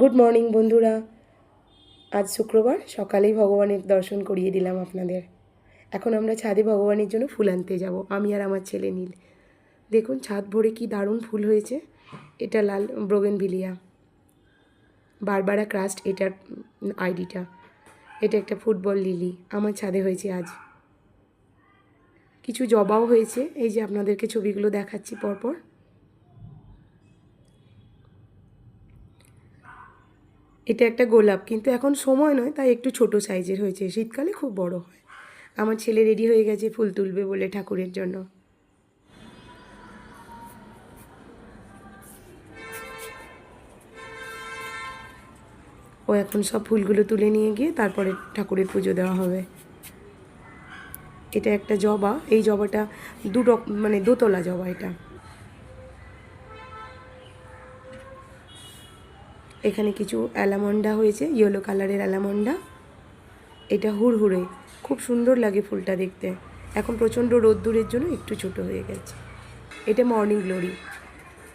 Good morning বন্ধুরা। আজ শুক্রবার, সকালেই ভগবানের দর্শন করিয়ে দিলাম আপনাদের। এখন আমরা ছাদে ভগবানের জন্য ফুল আনতে যাব, আমি আর আমার ছেলে নীল। দেখুন, ছাদ ভরে কি দারুণ ফুল হয়েছে। এটা লাল ব্রোগেনভিলিয়া। বারবারা ক্রাস্ট এটার আইডিটা। এটা একটা ফুটবল লিলি, আমার ছাদে হয়েছে আজ। কিছু জবাও হয়েছে, এই যে আপনাদেরকে ছবিগুলো দেখাচ্ছি পরপর। এটা একটা গোলাপ, কিন্তু এখন সময় নয়, তাই একটু ছোট সাইজের হয়েছে। শীতকালে খুব বড় হয়। আমার ছেলে রেডি হয়ে গেছে ফুল তুলবে বলে ঠাকুরের জন্য। ও এখন সব ফুলগুলো তুলে নিয়ে গিয়ে তারপরে ঠাকুরের পুজো দেওয়া হবে। এটা একটা জবা, এই জবাটা দু মানে দোতলা জবা এটা। এখানে কিছু অ্যালামন্ডা হয়েছে ইয়েলো কালারের অ্যালামন্ডা। এটা হুড়হুড়ে, খুব সুন্দর লাগে ফুলটা দেখতে। এখন প্রচণ্ড রোদ্দুরের জন্য একটু ছোট হয়ে গেছে। এটা মর্নিং গ্লোরি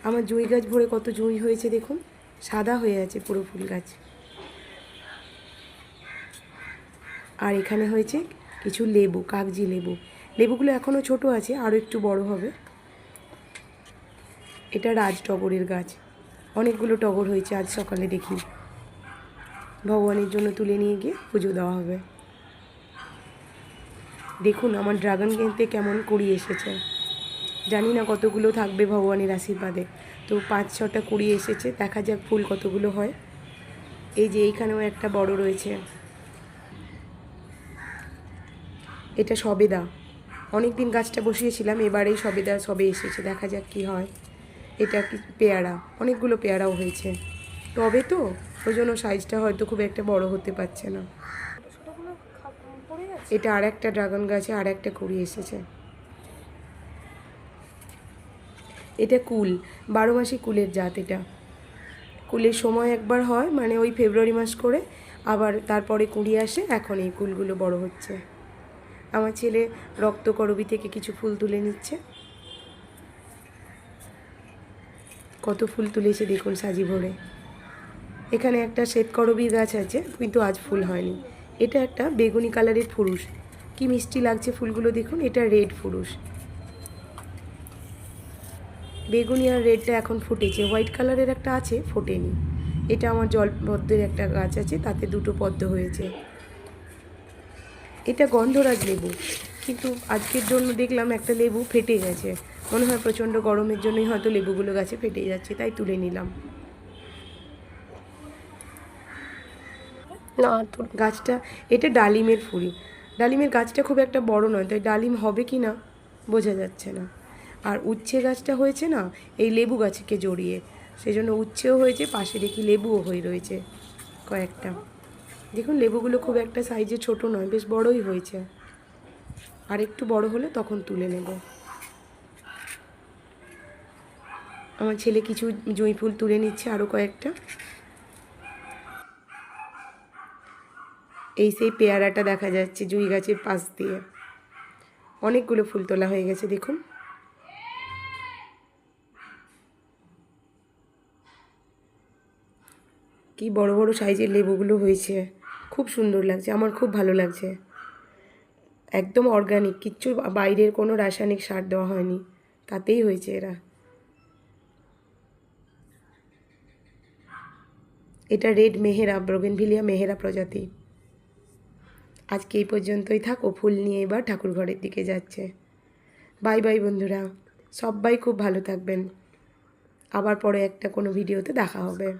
আমার জুঁই গাছ ভরে কত জুঁই হয়েছে দেখুন, সাদা হয়ে আছে পুরো ফুল গাছ। আর এখানে হয়েছে কিছু লেবু, কাগজি লেবু। লেবুগুলো এখনও ছোট আছে আরও একটু বড় হবে। এটা রাজটগরের গাছ। অনেকগুলো টগর হয়েছে আজ সকালে দেখি। ভগবানের জন্য তুলে নিয়ে গিয়ে পুজো দেওয়া হবে। দেখুন আমার ড্রাগন কিনতে কেমন কুড়ি এসেছে। জানি না কতগুলো থাকবে ভগবানের আশীর্বাদে। তো পাঁচ, ছটা কুড়ি এসেছে, দেখা যাক ফুল কতগুলো হয়। এই যে এইখানেও একটা বড় রয়েছে। এটা সবেদা। অনেক দিন গাছটা বসিয়েছিলাম, এবারেই সবেদা, সবে এসেছে, দেখা যাক কি হয়। এটা কি পেয়ারা? অনেকগুলো পেয়ারাও হয়েছে। তবে তো ওই জন্য সাইজটা হয়তো খুব একটা বড় হতে পারছে না। এটা আর একটা ড্রাগন গাছে আর একটা কুড়ি এসেছে। এটা কুল, বারো মাসে কুলের জাত এটা। কুলের সময় একবার হয় মানে ওই ফেব্রুয়ারি মাস করে, আবার তারপরে কুড়ি আসে, এখন এই কুলগুলো বড় হচ্ছে। আমার ছেলে রক্তকরবী থেকে কিছু ফুল তুলে নিচ্ছে। কত ফুল তুলেছে দেখুন সাজি ভরে। এখানে একটা শ্বেতকরবীর গাছ আছে, কিন্তু আজ ফুল হয়নি। এটা একটা বেগুনি কালারের ফুরুষ কি মিষ্টি লাগছে ফুলগুলো দেখুন, এটা রেড ফুরুষ বেগুনি আর রেডটা এখন ফুটেছে, হোয়াইট কালারের একটা আছে, ফোটেনি। এটা আমার জলপদ্মের একটা গাছ আছে, তাতে দুটো পদ্ম হয়েছে। এটা গন্ধরাজ লেবু। কিন্তু আজকের জন্য দেখলাম একটা লেবু ফেটে গেছে। মনে হয় প্রচণ্ড গরমের জন্যই হয়তো লেবুগুলো গাছে ফেটে যাচ্ছে তাই তুলে নিলাম। না তোর গাছটা এটা ডালিমের ফুল। ডালিমের গাছটা খুব একটা বড় নয় তাই ডালিম হবে কি না বোঝা যাচ্ছে না। আর উচ্ছে গাছটা হয়েছে না এই লেবু গাছকে জড়িয়ে। সেই জন্য উচ্ছেও হয়েছে পাশে দেখি লেবুও হয়ে রয়েছে কয়েকটা। দেখুন লেবুগুলো খুব একটা সাইজে ছোট নয় বেশ বড়ই হয়েছে। আর একটু বড় হলে তখন তুলে নেব। আমার ছেলে কিছু জুঁই ফুল তুলে নিচ্ছে আরও কয়েকটা। এই সেই পেয়ারাটা দেখা যাচ্ছে জুঁই গাছের পাশ দিয়ে। অনেকগুলো ফুল তোলা হয়ে গেছে, দেখুন। কি বড় বড় সাইজের লেবুগুলো হয়েছে। খুব সুন্দর লাগছে, আমার খুব ভালো লাগছে। একদম অর্গানিক কিচ্ছু বাইরের কোনো রাসায়নিক সার দেওয়া হয়নি। তাতেই হয়েছে এরা। এটা রেড মেহেরা, ব্রোগেনভিলিয়া মেহেরা প্রজাতি। আজকে এই পর্যন্তই থাকো ফুল নিয়ে এবার ঠাকুর ঘরের দিকে যাচ্ছে। বাই বাই বন্ধুরা, সবাই খুব ভালো থাকবেন। আবার পরে একটা কোনো ভিডিওতে দেখা হবে।